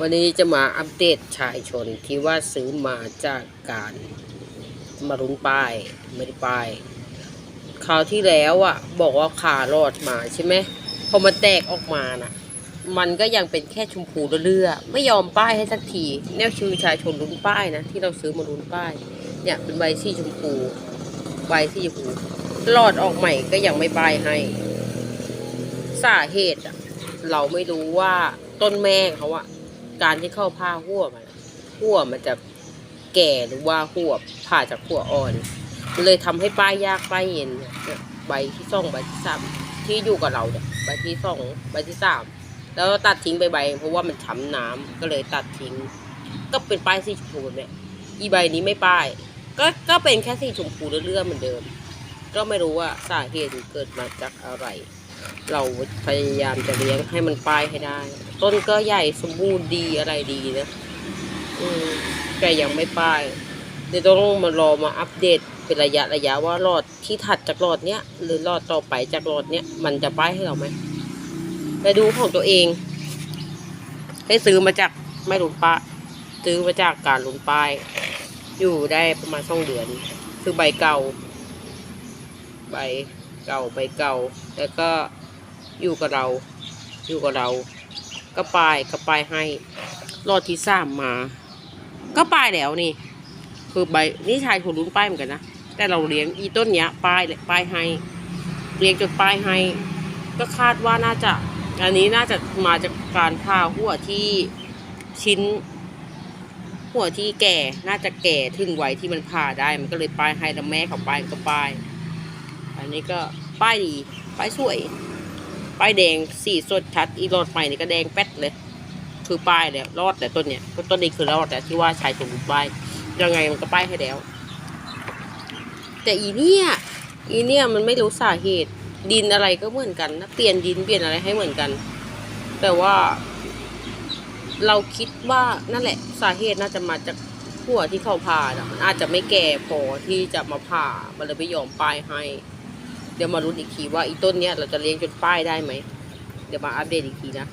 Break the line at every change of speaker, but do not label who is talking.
วันนี้จะมาอัปเดตชายชนที่ว่าซื้อมาจากการมารุนป้ายไม่ได้ป้ายคราวที่แล้วอะ บอกว่าขารอดมาใช่ไหมพอมันแตกออกมาน่ะ มันก็ยังเป็นแค่ชมพูเรื่อไม่ยอมป้ายให้สักที แนวชื่อชายชนรุนป้ายนะที่เราซื้อมารุนป้าย เนี่ยเป็นใบสีชมพูใบสีชมพูรอดออกใหม่ก็ยังไม่ป้ายให้สาเหตุอะเราไม่รู้ว่าต้นแม่เขาอะ การที่เข้าผ้าหัวมันหัวมันจะแก่หรือว่าหัวผ่าจากหัวอ่อนมันเลยทำให้ป้ายยากป้ายเย็นเนี่ยใบที่สองใบที่สามที่อยู่กับเราเนี่ยใบที่สองใบที่สามแล้วตัดทิ้งไปใบเพราะว่ามันช้ำน้ำก็เลยตัดทิ้ง ก็เป็นป้ายสีชมพูเนี่ยอีใบนี้ไม่ป้าย ก็ก็เป็นแค่สีชมพูเรื่อยๆเหมือนเดิม ก็ไม่รู้ว่าสาเหตุเกิดมาจากอะไร เราพยายามจะเลี้ยงให้มันป้ายให้ได้ ต้นก็ใหญ่สมบูรณ์ดีอะไรดีนะอืมแต่ยังไม่ป้ายเดี๋ยวต้องมารอมาอัปเดตเป็นระยะระยะว่าหลอดที่ถัดจากหลอดเนี้ยหรือหลอดต่อไปจากหลอดเนี้ยมันจะป้ายให้เราไหมไปดูของตัวเองให้ซื้อมาจากไม่ลุนป้าซื้อมาจากการลุนป้าย อยู่ได้ประมาณสองเดือน คือใบเก่า ใบเก่าใบเก่า แล้วก็ อยู่กับเรา อยู่กับเราก็ปายก็ปายให้รอดที่สามมา ก็ปลายแล้วนี่ คือใบนี่ชายคนรุ่นป้ายเหมือนกันนะแต่เราเลี้ยงอีต้นเนี้ยป้ายเลยป้ายให้ เลี้ยงจนป้ายให้ ก็คาดว่าน่าจะ อันนี้น่าจะมาจากการผ่าหัวที่ชิ้น หัวที่แก่น่าจะแก่ถึงไวยที่มันผ่าได้ มันก็เลยป้ายให้แล้วแม่เขาป้ายก็ป้าย อันนี้ก็ป้ายดีป้ายสวย ป้ายแดงสีสดชัด อีรอดใหม่นี่ก็แดงแป๊ดเลย คือป้ายแล้วรอดแต่ต้นเนี้ยต้นนี้คือรอดแต่ที่ว่าชายสมบูรณ์ป้ายยังไงมันก็ป้ายให้แล้ว แต่อีเนี่ยอีเนี่ยมันไม่รู้สาเหตุ ดินอะไรก็เหมือนกันนะเปลี่ยนดินเปลี่ยนอะไรให้เหมือนกัน แต่ว่า เราคิดว่านั่นแหละสาเหตุน่าจะมาจากหัวที่เขาผ่านะมันอาจจะไม่แก่พอที่จะมาผ่ามันเลยไม่ยอมป้ายให้ เดี๋ยวมาลุ้นอีกทีว่าอีต้นเนี้ยเราจะเลี้ยงจนป้ายได้ไหม เดี๋ยวมาอัปเดตอีกทีนะ